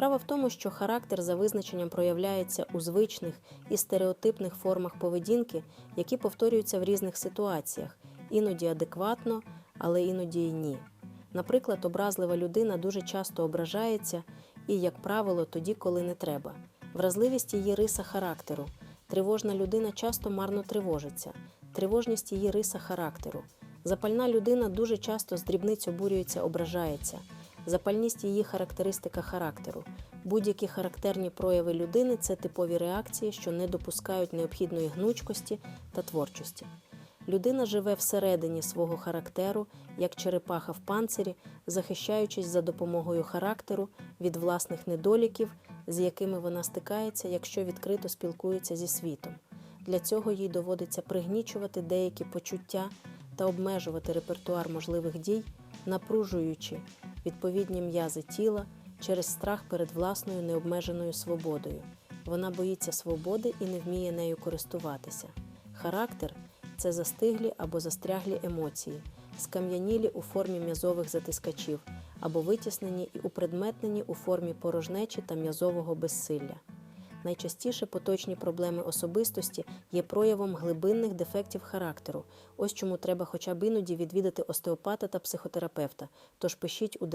Справа в тому, що характер за визначенням проявляється у звичних і стереотипних формах поведінки, які повторюються в різних ситуаціях, іноді адекватно, але іноді й ні. Наприклад, образлива людина дуже часто ображається і, як правило, тоді, коли не треба. Вразливість її риса характеру. Тривожна людина часто марно тривожиться. Тривожність її риса характеру. Запальна людина дуже часто з дрібниць обурюється, ображається. Запальність її характеристика характеру. Будь-які характерні прояви людини це типові реакції, що не допускають необхідної гнучкості та творчості. Людина живе всередині свого характеру, як черепаха в панцирі, захищаючись за допомогою характеру від власних недоліків, з якими вона стикається, якщо відкрито спілкується зі світом. Для цього їй доводиться пригнічувати деякі почуття та обмежувати репертуар можливих дій, напружуючи відповідні м'язи тіла через страх перед власною необмеженою свободою. Вона боїться свободи і не вміє нею користуватися. Характер це застиглі або застряглі емоції, скам'янілі у формі м'язових затискачів або витіснені і упредметнені у формі порожнечі та м'язового безсилля. Найчастіше поточні проблеми особистості є проявом глибинних дефектів характеру. Ось чому треба хоча б іноді відвідати остеопата та психотерапевта. Тож пишіть у